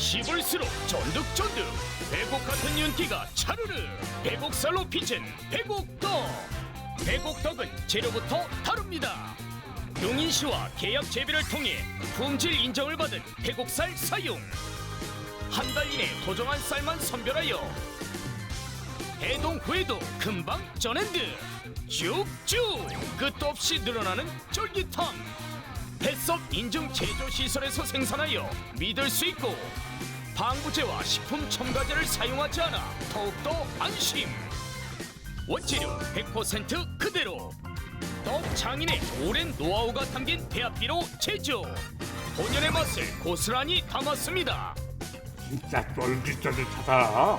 씹을수록 쫀득쫀득. 배곡 같은 윤기가 차르르. 배곡살로 빚은 배곡떡 배곡떡은 재료부터 다릅니다. 용인시와 계약 재배를 통해 품질 인정을 받은 배곡살 사용. 한 달 이내 도정한 쌀만 선별하여 해동 후에도 금방 듯 쭉쭉 끝도 없이 늘어나는 쫄깃함 햇섭 인증 제조 시설에서 생산하여 믿을 수 있고 방부제와 식품 첨가제를 사용하지 않아 더욱더 안심 원재료 100% 그대로 떡 장인의 오랜 노하우가 담긴 배합비로 제조 본연의 맛을 고스란히 담았습니다 진짜 쫄깃쫄깃하다.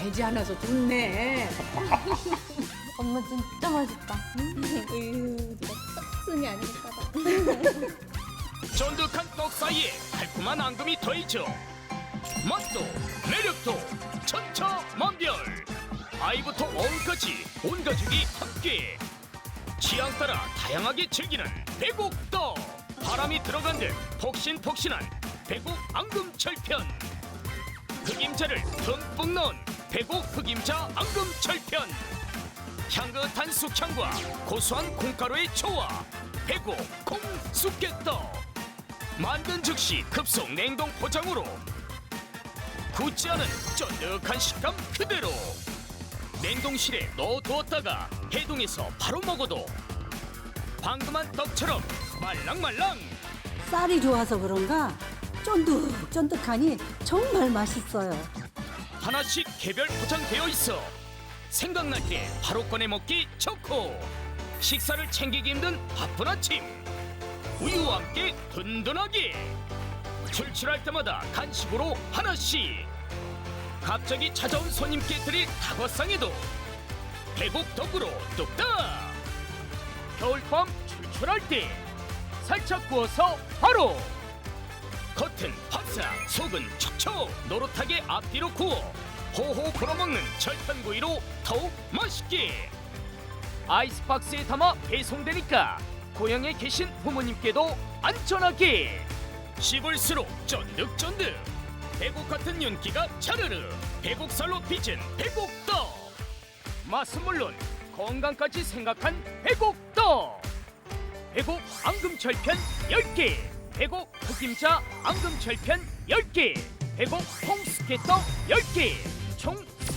알지 않아서 좋네. 엄마 진짜 맛있다. 으유, 누가 떡순이 아닐까 봐. 쫀득한 떡 사이에 달콤한 앙금이 더해져 맛도 매력도 천차만별. 아이부터 어른까지 온 가족이 함께. 취향 따라 다양하게 즐기는 배곡떡. 바람이 들어간 듯 폭신폭신한 배곡 앙금 철편. 흑임자를 듬뿍 넣은 배곡 흑임자 앙금 철편 향긋한 숙향과 고소한 콩가루의 조화 배고 콩 쑥개떡. 만든 즉시 급속 냉동 포장으로 굳지 않은 쫀득한 식감 그대로 냉동실에 넣어두었다가 해동해서 바로 먹어도 방금한 떡처럼 말랑말랑. 쌀이 좋아서 그런가? 쫀득쫀득하니 정말 맛있어요. 하나씩 개별 포장되어 있어 생각날 때 바로 꺼내 먹기 좋고 식사를 챙기기 힘든 바쁜 아침 우유와 함께 든든하게 출출할 때마다 간식으로 하나씩. 갑자기 찾아온 손님께 드릴 다과상에도 배곡떡으로 뚝딱. 겨울밤 출출할 때 살짝 구워서 바로 겉은 바삭 속은 촉촉 노릇하게 앞뒤로 구워 호호 불어먹는 절편구이로 더욱 맛있게. 아이스박스에 담아 배송되니까 고향에 계신 부모님께도 안전하게. 씹을수록 쫀득쫀득. 배곡 같은 윤기가 차르르. 배곡살로 빚은 배곡떡. 맛은 물론 건강까지 생각한 배곡떡. 배곡 앙금철편 10개. 배곡 흑임자 앙금철편 10개. 배곡 홍스케떡 10개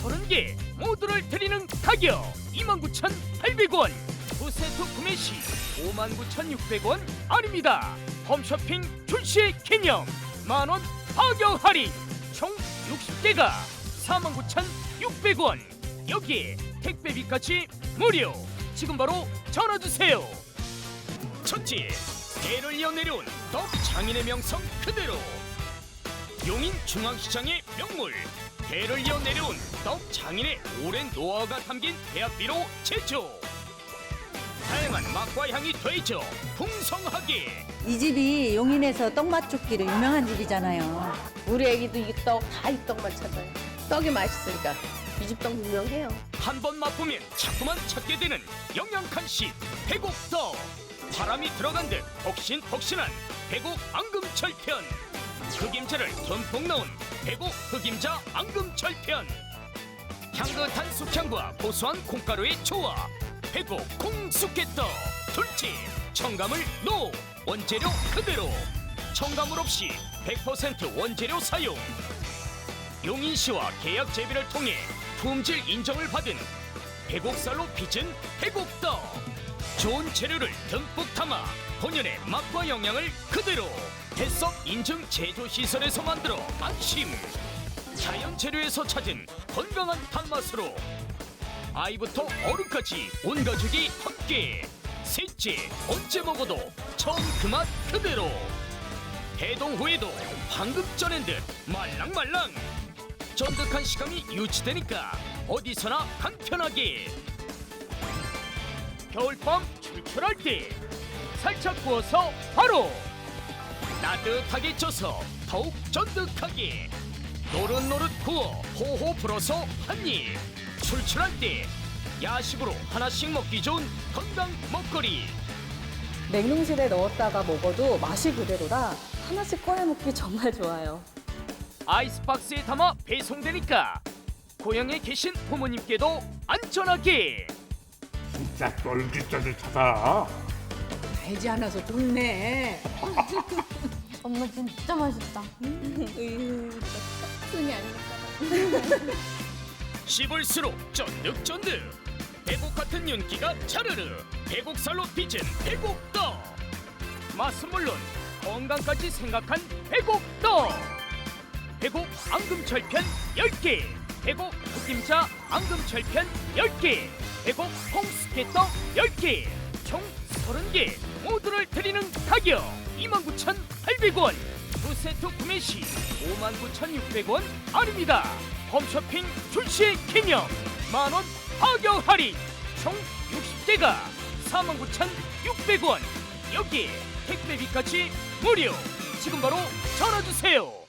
총 30개 모두를 드리는 가격. 29,800원. 두 세트 구매 시 59,600원 아닙니다. 홈쇼핑 출시 기념. 만원 가격 할인. 총 60개가 49,600원. 여기에 택배비까지 무료. 지금 바로 전화 주세요. 첫째, 배를 이어 내려온 떡 장인의 명성 그대로. 용인 중앙시장의 명물 배를 이어 내려온 떡 장인의 오랜 노하우가 담긴 배합비로 제조 다양한 맛과 향이 더해져 풍성하게 이 집이 용인에서 떡맛죽기로 유명한 집이잖아요. 우리 애기도 이 떡 다 이 떡만 찾아요. 떡이 맛있으니까 이 집 떡 유명해요. 한 번 맛보면 자꾸만 찾게 되는 영양 간식 배곡떡 바람이 들어간 듯 폭신폭신한 배곡 앙금철 편 흑임자를 듬뿍 넣은 배곡 흑임자 앙금철편 향긋한 숙향과 고소한 콩가루의 조화. 배곡 콩쑥개떡. 둘째 첨가물 노 원재료 그대로. 첨가물 없이 100% 원재료 사용. 용인시와 계약 재배를 통해 품질 인정을 받은 배곡살로 빚은 배곡떡 좋은 재료를 듬뿍 담아 본연의 맛과 영양을 그대로 햇섭 인증 제조 시설에서 만들어 안심 자연 재료에서 찾은 건강한 단맛으로 아이부터 어른까지 온 가족이 함께 셋째 언제 먹어도 처음 그 맛 그대로. 해동 후에도 방금 쪄낸 듯 말랑말랑. 쫀득한 식감이 유지되니까 어디서나 간편하게 겨울밤 출출할 때 살짝 구워서 바로 따뜻하게 쪄서 더욱 쫀득하게 노릇노릇 구워 호호 불어서 한입. 출출할 때 야식으로 하나씩 먹기 좋은 건강 먹거리. 냉동실에 넣었다가 먹어도 맛이 그대로라 하나씩 꺼내 먹기 정말 좋아요. 아이스박스에 담아 배송되니까 고향에 계신 부모님께도 안전하게 진짜 쫄깃쫄깃 찾아. 알지 않아서 좋네. 엄마 진짜 맛있다. 손이 아닙니까? 씹을수록 쫀득쫀득 배국 같은 윤기가 차르르 배국살로 빚은 배국떡 맛은 물론 건강까지 생각한 배국떡 배국 앙금철 편 10개 배국 흑임자 앙금철편 10개 배국 홍스케떡 10개 총 30개 모두를 드리는 가격 29,800원 두 세트 구매 시 59,600원 아닙니다. 홈쇼핑 출시 기념 만원 파격 할인 총 60개가 49,600원. 여기에 택배비까지 무료. 지금 바로 전화주세요